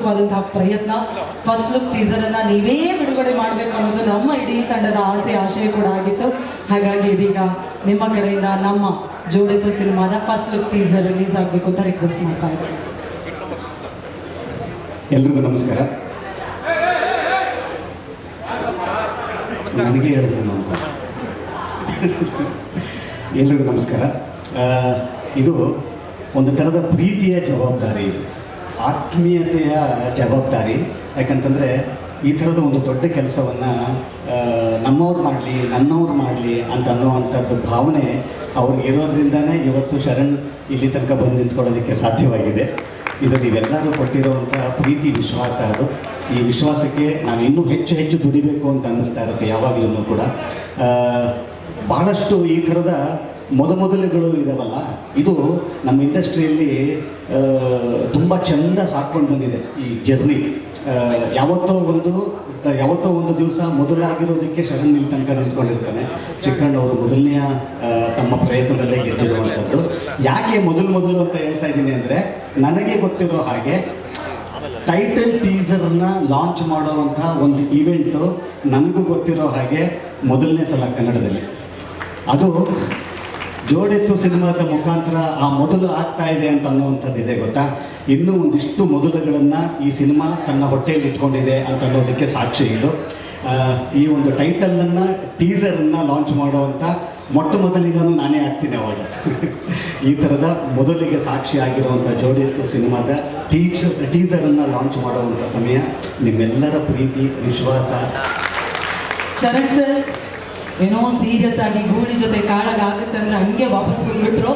ಅದ್ಭುತವಾದಂತಹ ಪ್ರಯತ್ನ. First look teaser ಅನ್ನ ನೀವೇ ಬಿಡುಗಡೆ ಮಾಡಬೇಕು ಅನ್ನೋದು ನಮ್ಮ ಇಡೀ ತಂಡದ ಆಸೆ, ಆಶಯ ಕೂಡ ಆಗಿತ್ತು. ಹಾಗಾಗಿ ಇದೀಗ ನಿಮ್ಮ ಕಡೆಯಿಂದ ನಮ್ಮ ಜೋಡಿತು ಸಿನಿಮಾದ ಫಸ್ಟ್ ಲುಕ್ ಟೀಸರ್ ರಿಲೀಸ್ ಆಗಬೇಕು ಅಂತ ರಿಕ್ವೆಸ್ಟ್ ಮಾಡ್ತಾ ಇದ್ದೀನಿ ಎಲ್ರಿಗೂ ನಮಸ್ಕಾರ. ನನಗೆ ಎಲ್ರಿಗೂ ನಮಸ್ಕಾರ. ಇದು ಒಂದು ಥರದ ಪ್ರೀತಿಯ ಜವಾಬ್ದಾರಿ ಇದು. ಆತ್ಮೀಯತೆಯ ಜವಾಬ್ದಾರಿ. ಯಾಕಂತಂದರೆ ಈ ಥರದ ಒಂದು ದೊಡ್ಡ ಕೆಲಸವನ್ನು ನಮ್ಮವ್ರು ಮಾಡಲಿ, ನನ್ನವ್ರು ಮಾಡಲಿ ಅಂತ ಅನ್ನೋವಂಥದ್ದು ಭಾವನೆ ಅವ್ರಿಗೆ ಇರೋದ್ರಿಂದನೇ ಇವತ್ತು ಶರಣ್ ಇಲ್ಲಿ ತನಕ ಬಂದು ನಿಂತ್ಕೊಳ್ಳೋದಕ್ಕೆ ಸಾಧ್ಯವಾಗಿದೆ. ಇದು ನೀವೆಲ್ಲರೂ ಕೊಟ್ಟಿರುವಂಥ ಪ್ರೀತಿ, ವಿಶ್ವಾಸ ಅದು. ಈ ವಿಶ್ವಾಸಕ್ಕೆ ನಾನು ಇನ್ನೂ ಹೆಚ್ಚು ಹೆಚ್ಚು ದುಡಿಬೇಕು ಅಂತ ಅನ್ನಿಸ್ತಾ ಇರುತ್ತೆ ಯಾವಾಗಲೂ ಕೂಡ. ಭಾಳಷ್ಟು ಈ ಥರದ ಮೊದಮೊದಲುಗಳು ಇದಾವಲ್ಲ, ಇದು ನಮ್ಮ ಇಂಡಸ್ಟ್ರಿಯಲ್ಲಿ ತುಂಬ ಚೆಂದ ಸಾಕ್ಕೊಂಡು ಬಂದಿದೆ ಈ ಜರ್ನಿ. ಯಾವತ್ತೋ ಒಂದು ಯಾವತ್ತೋ ಒಂದು ದಿವಸ ಮೊದಲಾಗಿರೋದಕ್ಕೆ ಶರಣ್ ಇಲ್ಲಿ ತನಕ ನಿಂತ್ಕೊಂಡಿರ್ತಾನೆ. ಚಿಕ್ಕಣ್ಣವರು ಮೊದಲನೆಯ ತಮ್ಮ ಪ್ರಯತ್ನದಲ್ಲೇ ಗೆದ್ದಿರುವಂಥದ್ದು. ಯಾಕೆ ಮೊದಲು ಮೊದಲು ಅಂತ ಹೇಳ್ತಾ ಇದ್ದೀನಿ ಅಂದರೆ, ನನಗೆ ಗೊತ್ತಿರೋ ಹಾಗೆ ಟೈಟಲ್ ಟೀಸರ್ನ ಲಾಂಚ್ ಮಾಡುವಂಥ ಒಂದು ಈವೆಂಟು ನನಗೂ ಗೊತ್ತಿರೋ ಹಾಗೆ ಮೊದಲನೇ ಸಲ ಕನ್ನಡದಲ್ಲಿ. ಅದು ಜೋಡೆತ್ತು ಸಿನಿಮಾದ ಮುಖಾಂತರ ಆ ಮೊದಲು ಆಗ್ತಾ ಇದೆ ಅಂತ ಅನ್ನುವಂಥದ್ದು ಇದೆ ಗೊತ್ತಾ? ಇನ್ನೂ ಒಂದಿಷ್ಟು ಮೊದಲುಗಳನ್ನು ಈ ಸಿನಿಮಾ ತನ್ನ ಹೊಟ್ಟೆಯಲ್ಲಿ ಇಟ್ಕೊಂಡಿದೆ ಅಂತ ಅನ್ನೋದಕ್ಕೆ ಸಾಕ್ಷಿ ಇದು. ಈ ಒಂದು ಟೈಟಲನ್ನು, ಟೀಸರನ್ನು ಲಾಂಚ್ ಮಾಡುವಂಥ ಮೊಟ್ಟ ನಾನೇ ಆಗ್ತೀನಿ ಅವಾಗ. ಈ ಥರದ ಮೊದಲಿಗೆ ಸಾಕ್ಷಿ ಆಗಿರುವಂಥ ಜೋಡಿತ್ತು ಸಿನಿಮಾದ ಟೀಚರ್, ಟೀಸರನ್ನು ಲಾಂಚ್ ಮಾಡುವಂಥ ಸಮಯ. ನಿಮ್ಮೆಲ್ಲರ ಪ್ರೀತಿ, ವಿಶ್ವಾಸ. ಶರಣ್ ಸರ್ ಏನೋ ಸೀರಿಯಸ್ ಆಗಿ ಗೂಳಿ ಜೊತೆ ಕಾಳಗ ಆಗುತ್ತೆ ಅಂದ್ರೆ ಹಂಗೆ ವಾಪಸ್ ಬಂದ್ಬಿಟ್ರು.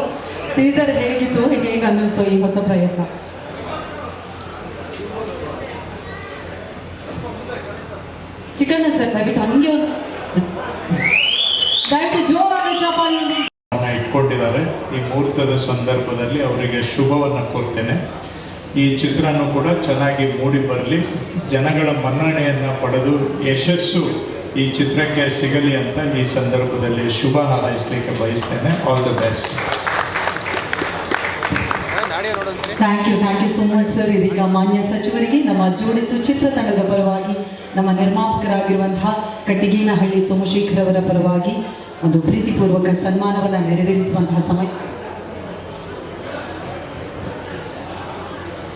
ಟೀಸರ್ ಹೇಗಿತ್ತು, ಹೇಗೆ ಅನ್ನಿಸ್ತು ಈ ಹೊಸ ಪ್ರಯತ್ನ? ಚಿಕನ್ ಸರ್, ದಯವಿಟ್ಟು ಹಂಗೆ ಒಂದು ದಯವಿಟ್ಟು ಜೋರಾಗಿ ಚಪಾಲಿ ಇಟ್ಕೊಂಡಿದ್ದಾರೆ. ಈ ಮುಹೂರ್ತದ ಸಂದರ್ಭದಲ್ಲಿ ಅವರಿಗೆ ಶುಭವನ್ನು ಕೋರ್ತೇನೆ. ಈ ಚಿತ್ರನೂ ಕೂಡ ಚೆನ್ನಾಗಿ ಮೂಡಿ ಬರಲಿ. ಜನಗಳ ಮನ್ನಣೆಯನ್ನು ಪಡೆದು ಯಶಸ್ಸು ಈ ಚಿತ್ರಕ್ಕೆ ಸಿಗಲಿ ಅಂತ ಈ ಸಂದರ್ಭದಲ್ಲಿ ಶುಭ ಹಾರೈಸಲಿಕ್ಕೆ ಬಯಸ್ತೇನೆ. All the best thank you thank you so much sir ಇದೀಗ ಮಾನ್ಯ ಸಚಿವರಿಗೆ ನಮ್ಮ ಜೋಡಿತು ಚಿತ್ರತಂಡದ ಪರವಾಗಿ ನಮ್ಮ ನಿರ್ಮಾಪಕರಾಗಿರುವಂತಹ ಕಟ್ಟಿಗೇನಹಳ್ಳಿ ಸೋಮಶೇಖರ್ ಅವರ ಪರವಾಗಿ ಒಂದು ಪ್ರೀತಿಪೂರ್ವಕ ಸನ್ಮಾನವನ್ನು ನೆರವೇರಿಸುವಂತಹ ಸಮಯ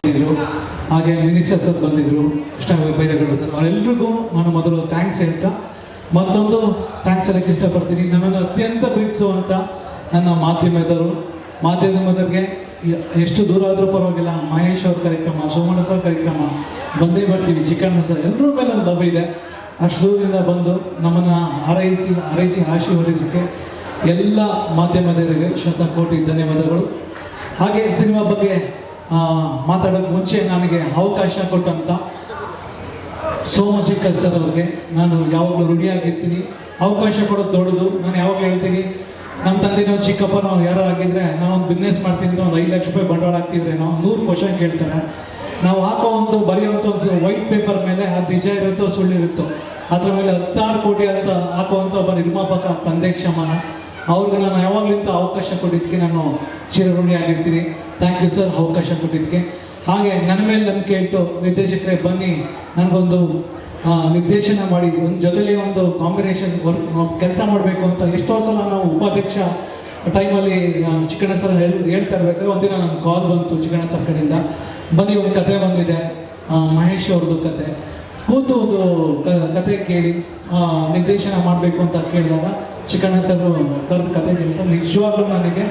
ಬಂದಿದ್ರು. ಹಾಗೆ ಮಿನಿಸ್ಟರ್ ಸರ್ ಬಂದಿದ್ರು ಕೃಷ್ಣ ಬೈರೇಗೌಡ ಸರ್ ಅವರೆಲ್ಲರಿಗೂ ನಾನು ಮೊದಲು ಥ್ಯಾಂಕ್ಸ್ ಹೇಳ್ತಾ, ಮತ್ತೊಂದು ಥ್ಯಾಂಕ್ಸ್ ಹೇಳಕ್ಕೆ ಇಷ್ಟಪಡ್ತೀನಿ. ನನ್ನನ್ನು ಅತ್ಯಂತ ಪ್ರೀತಿಸುವಂಥ ನನ್ನ ಮಾಧ್ಯಮದವರು, ಮಾಧ್ಯಮದವರಿಗೆ ಎಷ್ಟು ದೂರ ಆದರೂ ಪರವಾಗಿಲ್ಲ, ಮಹೇಶ್ ಅವ್ರ ಕಾರ್ಯಕ್ರಮ, ಸೋಮಣ್ಣ ಸರ್ ಕಾರ್ಯಕ್ರಮ, ಬಂದೇ ಬರ್ತೀವಿ, ಚಿಕ್ಕಣ್ಣ ಸರ್ ಎಲ್ಲರ ಮೇಲೆ ಒಂದು ಲವ್ ಇದೆ. ಅಷ್ಟು ದೂರದಿಂದ ಬಂದು ನಮ್ಮನ್ನು ಹಾರೈಸಿ ಹಾರೈಸಿ ಆಶೀರ್ವದಿಸೋಕ್ಕೆ ಎಲ್ಲ ಮಾಧ್ಯಮದವರಿಗೆ ಶತ ಕೋಟಿ ಧನ್ಯವಾದಗಳು. ಹಾಗೆ ಸಿನಿಮಾ ಬಗ್ಗೆ ಆ, ಮಾತಾಡೋಕೆ ಮುಂಚೆ ನನಗೆ ಅವಕಾಶ ಕೊಟ್ಟಂತ ಸೋಮಶೇಖರ್ ಸರ್ ಅವ್ರಿಗೆ. ನಾನು ಯಾವಾಗಲೂ ಋಣಿಯಾಗಿರ್ತೀನಿ ಅವಕಾಶ ಕೊಡೋದು ದೊಡ್ಡದು. ನಾನು ಯಾವಾಗ ಹೇಳ್ತೀನಿ ನಮ್ಮ ತಂದೆ ಚಿಕ್ಕಪ್ಪನೋ ಚಿಕ್ಕಪ್ಪ ನಾವು ಯಾರೋ ಆಗಿದ್ರೆ ನಾವೊಂದು ಬಿಸ್ನೆಸ್ ಮಾಡ್ತೀನಿ ಅಂದ್ರೆ ಒಂದು ಐದು ಲಕ್ಷ ರೂಪಾಯಿ ಬಂಡವಾಳ ಹಾಕ್ತಿದ್ರೆ ನಾವು ನೂರು ಕ್ವಶನ್ ಕೇಳ್ತಾರೆ. ನಾವು ಹಾಕೋ ಒಂದು ಬರೆಯುವಂಥ ಒಂದು ವೈಟ್ ಪೇಪರ್ ಮೇಲೆ ಅದು ನಿಜ ಇರುತ್ತೋ ಸುಳ್ಳಿರುತ್ತೋ ಅದ್ರ ಮೇಲೆ ಹತ್ತಾರು ಕೋಟಿ ಅಂತ ಹಾಕುವಂಥ ಒಬ್ಬ ನಿರ್ಮಾಪಕ ತಂದೆ ಕ್ಷಮಾನ. ಅವ್ರಿಗೆ ನಾನು ಯಾವಾಗಲಿಂದ ಅವಕಾಶ ಕೊಟ್ಟಿದ್ದಕ್ಕೆ ನಾನು ಚಿರಋಣಿಯಾಗಿರ್ತೀನಿ. ಥ್ಯಾಂಕ್ ಯು ಸರ್ ಅವಕಾಶ ಕೊಟ್ಟಿದ್ದಕ್ಕೆ. ಹಾಗೆ ನನ್ನ ಮೇಲೆ ನಂಬಿಕೆ ಇಟ್ಟು ನಿರ್ದೇಶಕರೇ ಬನ್ನಿ. ನನಗೊಂದು ನಿರ್ದೇಶನ ಮಾಡಿ. ಒಂದು ಜೊತೆಲಿ ಒಂದು ಕಾಂಬಿನೇಷನ್ ಕೆಲಸ ಮಾಡಬೇಕು ಅಂತ ಎಷ್ಟೋ ಸಲ ನಾವು ಉಪಾಧ್ಯಕ್ಷ ಟೈಮಲ್ಲಿ ಚಿಕ್ಕಣ್ಣ ಸರ್ ಹೇಳಿ, ಹೇಳ್ತಾ ಇರ್ಬೇಕಾದ್ರೆ ಒಂದಿನ ನನ್ನ ಕಾಲ್ ಬಂತು ಚಿಕ್ಕಣ್ಣ ಸರ್ ಕಡೆಯಿಂದ. ಬನ್ನಿ, ಒಂದು ಕತೆ ಬಂದಿದೆ. ಮಹೇಶ್ ಅವ್ರದ್ದು ಕತೆ. ಕೂತು ಒಂದು ಕ- ಕತೆ ಕೇಳಿ ನಿರ್ದೇಶನ ಮಾಡಬೇಕು ಅಂತ ಕೇಳಿದಾಗ ಚಿಕ್ಕಣ್ಣ ಸರ್ ಕರೆದು ಕತೆ ಸರ್ ನಿಜವಾಗ್ಲೂ ನನಗೆ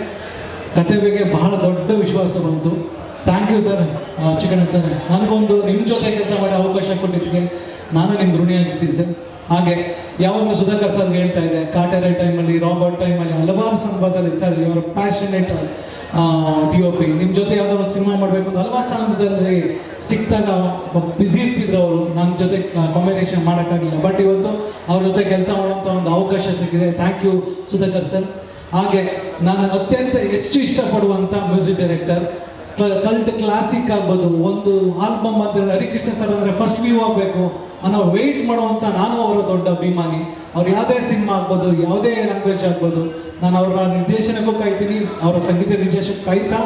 ಕತೆ ಬಗ್ಗೆ ಬಹಳ ದೊಡ್ಡ ವಿಶ್ವಾಸ ಬಂತು. Thank you sir Chikkanna sir ನನಗೊಂದು ನಿಮ್ಮ ಜೊತೆ ಕೆಲಸ ಮಾಡಿ ಅವಕಾಶ ಕೊಟ್ಟಿದ್ದಕ್ಕೆ ನಾನು ನಿಮ್ಮ ಋಣಿಯಾಗಿರ್ತೀನಿ ಸರ್ ಹಾಗೆ ಯಾವಾಗ ಸುಧಾಕರ್ ಸರ್ ಹೇಳ್ತಾ ಇದೆ ಕಾಟೆರೆ ಟೈಮಲ್ಲಿ ರಾಬರ್ಟ್ ಟೈಮಲ್ಲಿ ಹಲವಾರು ಸಂದರ್ಭದಲ್ಲಿ ಸರ್ ಇವರ ಪ್ಯಾಷನೇಟ್ ಡಿ ಒ ಪಿ ನಿಮ್ಮ ಜೊತೆ ಯಾವ್ದಾದ್ರು ಒಂದು ಸಿನಿಮಾ ಮಾಡಬೇಕು ಅಂತ ಹಲವಾರು ಸಂದರ್ಭದಲ್ಲಿ ಸಿಕ್ಕಿದಾಗ ಬ್ಯುಸಿ ಇರ್ತಿದ್ರು ಅವರು. ನನ್ನ ಜೊತೆ ಕಾಂಬಿನೇಷನ್ ಮಾಡೋಕ್ಕಾಗಿಲ್ಲ ಬಟ್ ಇವತ್ತು ಅವ್ರ ಜೊತೆ ಕೆಲಸ ಮಾಡುವಂಥ ಒಂದು ಅವಕಾಶ ಸಿಕ್ಕಿದೆ. ಥ್ಯಾಂಕ್ ಯು ಸುಧಾಕರ್ ಸರ್ ಹಾಗೆ ನಾನು ಅತ್ಯಂತ ಹೆಚ್ಚು ಇಷ್ಟಪಡುವಂಥ ಮ್ಯೂಸಿಕ್ ಡೈರೆಕ್ಟರ್ ಕಲ್ಟ್ ಕ್ಲಾಸಿಕ್ ಆಗ್ಬೋದು. ಒಂದು ಆಲ್ಬಮ್ ಅಂತ ಹೇಳಿದ್ರೆ ಹರಿಕೃಷ್ಣ ಸರ್ ಅಂದರೆ ಫಸ್ಟ್ ವ್ಯೂ ಆಗಬೇಕು. ಅನ್ನೋ ವೆಯ್ಟ್ ಮಾಡುವಂಥ ನಾನು ಅವರ ದೊಡ್ಡ ಅಭಿಮಾನಿ. ಅವ್ರು ಯಾವುದೇ ಸಿನಿಮಾ ಆಗ್ಬೋದು, ಯಾವುದೇ ಲ್ಯಾಂಗ್ವೇಜ್ ಆಗ್ಬೋದು. ನಾನು ಅವರ ನಿರ್ದೇಶನಕ್ಕೂ ಕಾಯ್ತೀನಿ. ಅವರ ಸಂಗೀತ ನಿರ್ದೇಶನಕ್ಕೂ ಕಾಯ್ತಾ,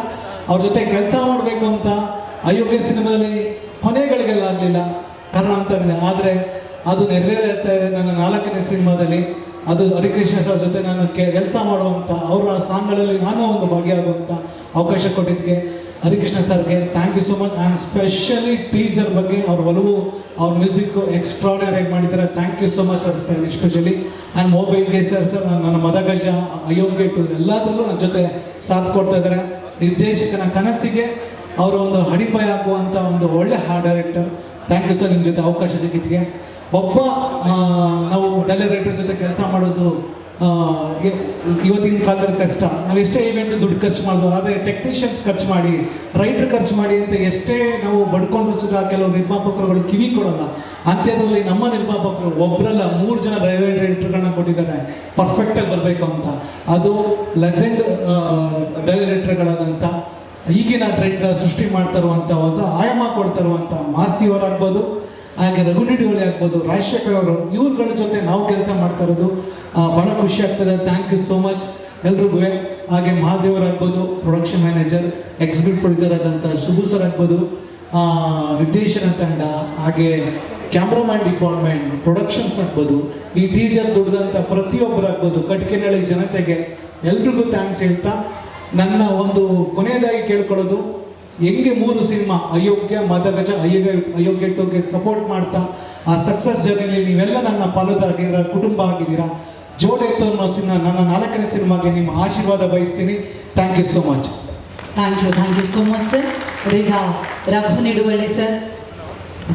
ಅವ್ರ ಜೊತೆ ಕೆಲಸ ಮಾಡಬೇಕು ಅಂತ ಅಯೋಗ್ಯ ಸಿನಿಮಾದಲ್ಲಿ ಕೊನೆಗಳಿಗೆಲ್ಲ ಆಗಲಿಲ್ಲ ಕಾರಣಾಂತರದಿಂದ ಆದರೆ ಅದು ನೆರವೇರುತ್ತಾ ಇದೆ ನನ್ನ ನಾಲ್ಕನೇ ಸಿನಿಮಾದಲ್ಲಿ. ಅದು ಹರಿಕೃಷ್ಣ ಸರ್ ಜೊತೆ ನಾನು ಕೆಲಸ ಮಾಡುವಂಥ ಅವರ ಸಾಂಗ್ಗಳಲ್ಲಿ ನಾನು ಒಂದು ಭಾಗಿಯಾಗುವಂಥ ಅವಕಾಶ ಕೊಟ್ಟಿದ್ದಕ್ಕೆ ಹರಿಕೃಷ್ಣ ಸರ್ಗೆ. Thank you so much and specially teaser ಬಗ್ಗೆ ಅವ್ರ ಒಲವು, ಅವ್ರ ಮ್ಯೂಸಿಕ್ ಎಕ್ಸ್ಟ್ರಾಡನರಿ ಮಾಡಿದ್ದಾರೆ. Thank you so much sir especially and ಮೊಬೈಲ್ಗೆ ಸರ್ ಸರ್ ನನ್ನ ಮದಗಜ ಅಯೋಗ್ಯ ಟು ಎಲ್ಲದರಲ್ಲೂ ನನ್ನ ಜೊತೆ ಸಾಥ್ ಕೊಡ್ತಾ ಇದ್ದಾರೆ. ನಿರ್ದೇಶಕನ ಕನಸಿಗೆ ಅವರು ಒಂದು ಹಡಿಪಾಯ ಹಾಕುವಂಥ ಒಂದು ಒಳ್ಳೆ hard director thank you sir ನಿಮ್ಮ ಜೊತೆ ಅವಕಾಶ ಸಿಕ್ಕಿದ್ಗೆ ಒಬ್ಬ ನಾವು ಡೈರೆಕ್ಟರ್ ಜೊತೆ ಕೆಲಸ ಮಾಡೋದು ಇವತ್ತಿನ ಕಾಲದಲ್ಲಿ ಕಷ್ಟ. ನಾವು ಎಷ್ಟೇ ಇವೆಂಟ್ ದುಡ್ಡು ಖರ್ಚು ಮಾಡೋದು ಆದರೆ ಟೆಕ್ನಿಷಿಯನ್ಸ್ ಖರ್ಚು ಮಾಡಿ ರೈಟರ್ ಖರ್ಚು ಮಾಡಿ ಅಂತ ಎಷ್ಟೇ ನಾವು ಬಡ್ಕೊಂಡು ಸುತ್ತ ಕೆಲವು ನಿರ್ಮಾಪಕರುಗಳು ಕಿವಿ ಕೊಡೋಲ್ಲ. ಅಂತ್ಯದಲ್ಲಿ ನಮ್ಮ ನಿರ್ಮಾಪಕರು ಒಬ್ಬರಲ್ಲ ಮೂರು ಜನ ರೈಲ್ವೆ ಡೈರೆಕ್ಟರ್ಗಳನ್ನ ಕೊಟ್ಟಿದ್ದಾರೆ. ಪರ್ಫೆಕ್ಟಾಗಿ ಬರಬೇಕು ಅಂತ. ಅದು ಲೆಜೆಂಡ್ ಡೈರೆಕ್ಟರ್ಗಳಾದಂಥ ಈಗಿನ ಟ್ರೆಂಡ್ ಸೃಷ್ಟಿ ಮಾಡ್ತಾ ಇರುವಂಥ ಹೊಸ ಆಯಾಮ ಕೊಡ್ತಾ ಇರುವಂಥ ಮಾಸ್ತಿಯವರಾಗ್ಬೋದು ಹಾಗೆ ರಘುನಿಡಿ ಒಳ್ಳೆ ಆಗ್ಬೋದು, ರಾಜಶೇಖರ್ ಅವರು, ಇವ್ರಗಳ ಜೊತೆ ನಾವು ಕೆಲಸ ಮಾಡ್ತಾ ಇರೋದು ಬಹಳ ಖುಷಿ ಆಗ್ತದೆ. ಥ್ಯಾಂಕ್ ಯು ಸೋ ಮಚ್ ಎಲ್ರಿಗೂ ಹಾಗೆ ಮಹಾದೇವರಾಗ್ಬೋದು ಪ್ರೊಡಕ್ಷನ್ ಮ್ಯಾನೇಜರ್ ಎಕ್ಸಿಕ್ಯೂಟಿವ್ ಪ್ರೊಡ್ಯೂಸರ್ ಆದಂಥ ಸುಬು ಸರ್ ಆಗ್ಬೋದು ನಿರ್ದೇಶನ ತಂಡ, ಹಾಗೆ ಕ್ಯಾಮ್ರಾಮ್ಯಾನ್ ಡಿಪಾರ್ಟ್ಮೆಂಟ್ ಪ್ರೊಡಕ್ಷನ್ಸ್ ಆಗ್ಬೋದು, ಈ ಟೀಚರ್ ದುಡ್ದಂಥ ಪ್ರತಿಯೊಬ್ಬರು ಆಗ್ಬೋದು ಕಟ್ಕೆನಳ್ಳಿ ಜನತೆಗೆ ಎಲ್ರಿಗೂ ಥ್ಯಾಂಕ್ಸ್ ಹೇಳ್ತಾ ನನ್ನ ಒಂದು ಕೊನೆಯದಾಗಿ ಕೇಳ್ಕೊಳ್ಳೋದು, ಹೆಂಗೆ ಮೂರು ಸಿನಿಮಾ, ಅಯೋಗ್ಯ, ಮದಗಜ, ಅಯೋಗ್ಯ ಟೋಗೆ ಸಪೋರ್ಟ್ ಮಾಡ್ತಾ, ಆ ಸಕ್ಸಸ್ ಜರ್ನಿಲಿ ನೀವೆಲ್ಲ ನನ್ನ ಪಾಲುದಾಗಿದ್ದೀರಾ ಕುಟುಂಬ ಆಗಿದ್ದೀರಾ? ಜೋಡೆ ಅನ್ನೋ ಸಿನಿಮಾ, ನನ್ನ ನಾಲ್ಕನೇ ಸಿನಿಮಾಗೆ ನಿಮ್ಮ ಆಶೀರ್ವಾದ ಬಯಸ್ತೀನಿ. Thank you so much thank you thank you so much sir ಈಗ ರಘು ನಿಡುವಳ್ಳಿ ಸರ್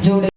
ಜೋಡೆ